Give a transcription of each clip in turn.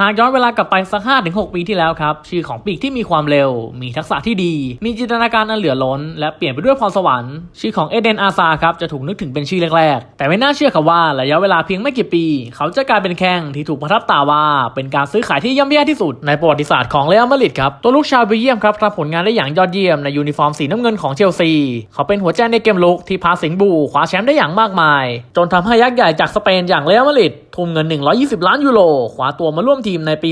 หากย้อนเวลากลับไปสัก5ถึง6ปีที่แล้วครับ ชื่อของปีกที่มีความเร็ว มีทักษะที่ดี มีจินตนาการอันเหลือล้น และเปลี่ยนไปด้วยพรสวรรค์ ชื่อของเอเดนอาซาครับจะถูกนึกถึงเป็นชื่อแรกๆ แต่ไม่น่าเชื่อครับว่าระยะเวลาเพียงไม่กี่ปี เขาจะกลายเป็นแข้งที่ถูกประทับตาว่า เป็นการซื้อขายที่ย่ำแย่ที่สุดในประวัติศาสตร์ของเรอัลมาดริดครับตัวลูกชาวเบลเยียมครับทำผลงานได้อย่างยอดเยี่ยมในยูนิฟอร์มสีน้ำเงินของเชลซีเขาเป็นหัวใจในเกมลุกที่พาสิงห์บูคว้าแชมป์ได้อย่างมากมาย จนทำให้ยักษ์ใหญ่จากสเปนอย่างเรอัลมาดริดทุ่มเงิน 120 ล้านยูโรคว้าตัวมาร่วมทีมในปี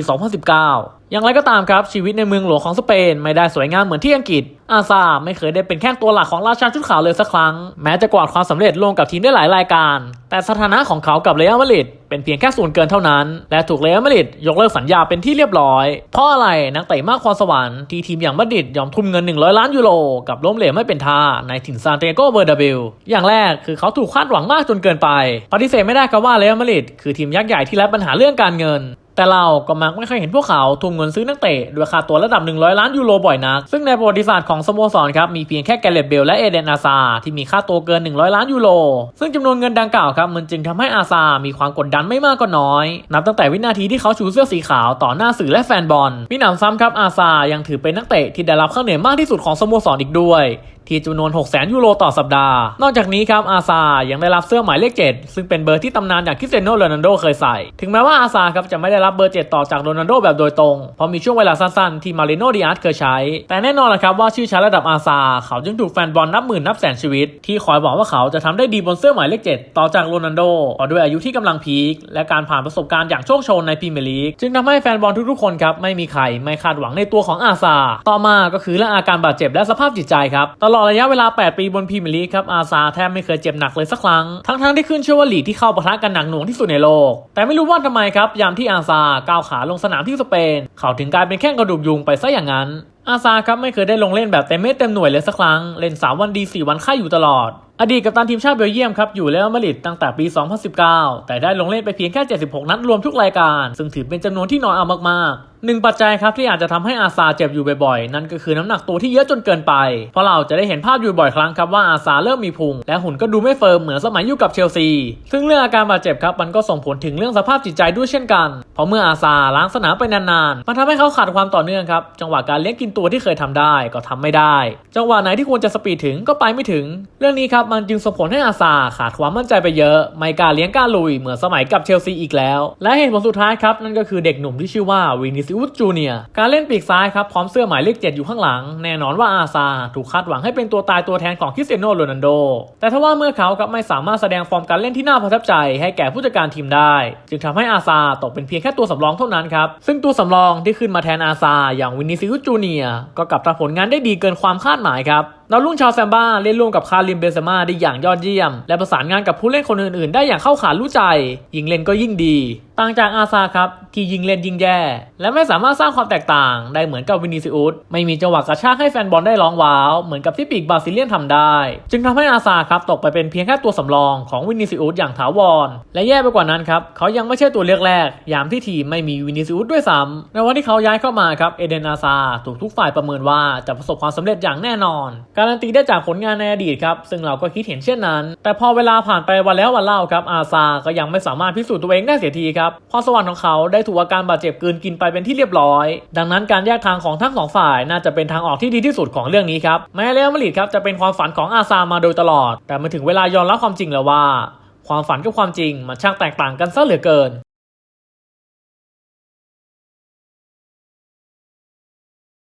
2019 อย่างไรก็ตามครับชีวิตในเมืองหลวงของสเปนไม่ได้สวยงามเหมือนที่อังกฤษ อาซาไม่เคยได้เป็นแข้งตัวหลักของราชาชุดขาวเลยสักครั้ง แม้จะกวาดความสำเร็จลงกับทีมได้หลายรายการ แต่สถานะของเขากับเรอัลมาดริดเป็นเพียงแค่ส่วนเกินเท่านั้น และถูกเรอัลมาดริดยกเลิกสัญญาเป็นที่เรียบร้อย เพราะอะไรนักเตะมากความสวรรค์ที่ทีมอย่างมาดริดยอมทุ่มเงิน 100 ล้านยูโรกับล้มเหลวไม่เป็นท่าในถิ่นซานเตโกเบอร์ดาบิลอย่างแรกคือเขาถูกคาดหวังมากจนเกินไปปฏิเสธไม่ได้ครับว่าเรอัลมาดริดคือทีมยักษ์ใหญ่ที่รับปัญหาเรื่องการเงิน แต่เราก็มักไม่เคยเห็นพวกเขาทุ่มเงินซื้อนักเตะด้วยค่าตัวระดับ 100 ล้านยูโรบ่อยนัก ซึ่งในประวัติศาสตร์ของสโมสรครับ มีเพียงแค่แกเรตเบลและเอเดนอาซาที่มีค่าตัวเกิน 100 ล้านยูโร ซึ่งจำนวนเงินดังกล่าวครับ มันจึงทำให้อาซา มีความกดดันไม่มากก็น้อย นับตั้งแต่วินาทีที่เขาชูเสื้อสีขาวต่อหน้าสื่อและแฟนบอลมีหนำซ้ำครับอาซายังถือเป็นนักเตะที่ได้รับค่าเหนื่อยมากที่สุดของสโมสรอีกด้วยที่จำนวน 6 0 0 0 0ยูโรต่อสัปดาห์ นอกจากนี้ครับอาซายังได้รับเสื้อหมายเลข 7 ซึ่งเป็นเบอร์ที่ตำนานอย่างคริสเตียโนโรนัลโดเคยใส่ ถึงแม้ว่าอาซาครับจะไม่ได้รับเบอร์ 7 ต่อจากโรนัลโดแบบโดยตรง เพราะมีช่วงเวลาสั้นๆ ที่มาริโนดิอาร์ตเคยใช้ แต่แน่นอนแหละครับว่าชื่อชั้นระดับอาซาเขาจึงถูกแฟนบอลนับหมื่นนับแสนชีวิต ที่คอยบอกว่าเขาจะทำได้ดีบนเสื้อหมายเลข 7 ต่อจากโรนัลโดเพราะด้วยอายุที่กำลังพีคและการผ่านประสบการณ์อย่างโชคโชนในพรีเมียร์ลีกจึงทำให้แฟนบอลทุกๆคนครับไม่มีใครไม่คาดหวังในตัวของอาซาต่อมาก็คือเรื่องอาการบาดเจ็บและสภาพจิตใจครับตลอดระยะเวลา 8 ปีบนพรีเมียร์ลีกครับอาซาแทบไม่เคยเจ็บหนักเลยสักครั้ง ทั้งๆที่ขึ้นชื่อว่าลีกที่เข้าปะทะกันหนักหน่วงที่สุดในโลก แต่ไม่รู้ว่าทำไมครับ ยามที่อาซาก้าวขาลงสนามที่สเปน เขาถึงกลายเป็นแข้งกระดูกยุงไปซะอย่างนั้นอาซาครับไม่เคยได้ลงเล่นแบบเต็มเม็ดเต็มหน่วยเลยสักครั้ง เล่น 3 วันดี 4 วันไข้อยู่ตลอด อดีตกัปตันทีมชาติเบลเยียมครับอยู่เรอัลมาดริดตั้งแต่ปี 2019 แต่ได้ลงเล่นไปเพียงแค่ 76 นัดรวมทุกรายการ ซึ่งถือเป็นจำนวนที่น้อยเอามากๆหนึ่งปัจจัยครับที่อาจจะทำให้อาซาเจ็บอยู่บ่อยๆ นั่นก็คือน้ำหนักตัวที่เยอะจนเกินไป เพราะเราจะได้เห็นภาพอยู่บ่อยครั้งครับว่าอาซาเริ่มมีพุง และหุ่นก็ดูไม่เฟิร์มเหมือนสมัยอยู่กับเชลซี ซึ่งเรื่องอาการบาดเจ็บครับมันก็ส่งผลถึงเรื่องสภาพจิตใจด้วยเช่นกัน เพราะเมื่ออาซาล้างสนามไปนานๆ มันทำให้เขาขาดความต่อเนื่องครับจังหวะการเลี้ยงกินตัวที่เคยทำได้ก็ทำไม่ได้ จังหวะไหนที่ควรจะสปีดถึงก็ไปไม่ถึง เรื่องนี้ครับมันจึงส่งผลให้อาซาขาดความมั่นใจไปเยอะ ไม่กล้าเลี้ยงกล้าลุยเหมือนสมัยกับเชลซีอีกแล้ว และเหตุผลสุดท้ายครับนั่นก็คือเด็กหนุ่มที่ชื่อว่าวินิซิอุสจูเนียการเล่นปีกซ้ายครับพร้อมเสื้อหมายเลข7อยู่ข้างหลัง แน่นอนว่าอาซาถูกคาดหวังให้เป็นตัวตายตัวแทนของคริสเตียโนโรนัลโด แต่ถ้าว่าเมื่อเขาครับไม่สามารถแสดงฟอร์มการเล่นที่น่าประทับใจให้แก่ผู้จัดการทีมได้ จึงทำให้อาซาตกเป็นเพียงแค่ตัวสำรองเท่านั้นครับซึ่งตัวสำรองที่ขึ้นมาแทนอาซาอย่างวินิซิอุสจูเนียก็กลับทำผลงานได้ดีเกินความคาดหมายครับ ดาวรุ่งชาวแซมบ้าเล่นร่วมกับคาริมเบนเซม่าได้อย่างยอดเยี่ยม และประสานงานกับผู้เล่นคนอื่นๆ ได้อย่างเข้าขารู้ใจ ยิงเล่นก็ยิ่งดี ต่างจากอาซาครับที่ยิงเล่นยิงแย่ และไม่สามารถสร้างความแตกต่างได้เหมือนกับวินิซิอุสไม่มีจังหวะกระชากให้แฟนบอลได้ร้องว้าว เหมือนกับที่ปีกบราซิเลียนทำได้ จึงทำให้อาซาครับตกไปเป็นเพียงแค่ตัวสำรองของวินิซิอุสอย่างถาวร และแย่ไปกว่านั้นครับเขายังไม่ใช่ตัวเลือกแรก ยามที่ทีมไม่มีวินิซิอุสด้วยซ้ำในวันที่เขาย้ายเข้ามาครับเอเดนอาซาถูกทุกฝ่ายประเมินว่าจะประสบความสำเร็จอย่างแน่นอน การันตีได้จากผลงานในอดีตครับซึ่งเราก็คิดเห็นเช่นนั้น แต่พอเวลาผ่านไปวันแล้ววันเล่าครับอาซาก็ยังไม่สามารถพิสูจน์ตัวเองได้เสียทีครับพรสวรรค์ของเขาได้ถูกอาการบาดเจ็บกืนกินไปเป็นที่เรียบร้อย ดังนั้นการแยกทางของทั้งสองฝ่ายน่าจะเป็นทางออกที่ดีที่สุดของเรื่องนี้ครับแม้เรอัลมาดริดครับจะเป็นความฝันของอาซามาโดยตลอด แต่มาถึงเวลายอมรับความจริงแล้วว่า ความฝันกับความจริงมันช่างแตกต่างกันซะเหลือเกิน